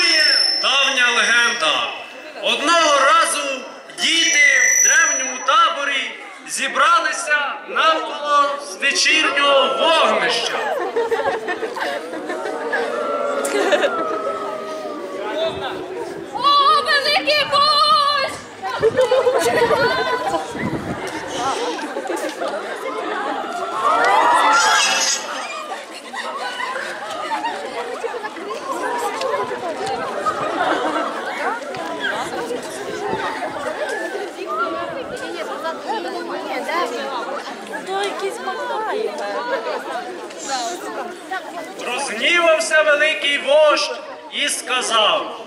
Існує давня легенда. Одного разу діти в древньому таборі зібралися навколо вечірнього вогнища. Розгнівався великий вождь і сказав.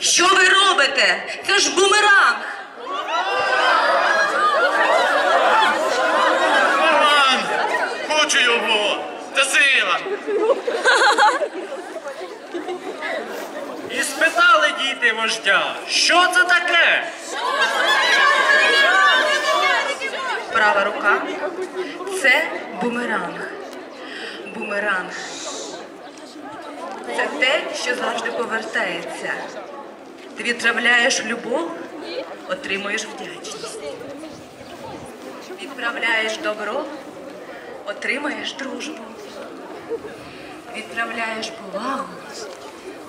Що ви робите? Це ж бумеранг. Іван, хочу його, та сила. І спитали діти вождя, що це таке? Права рука це бумеранг. Бумеранг. Це те, що завжди повертається. Ти відправляєш любов, отримуєш вдячність. Відправляєш добро, отримаєш дружбу. Відправляєш повагу,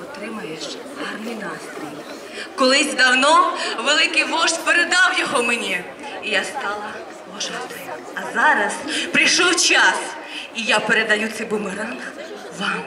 отримаєш гарний настрій. Колись давно великий вождь передав його мені, і я стала вожатою. А зараз прийшов час, і я передаю цей бумеранг вам.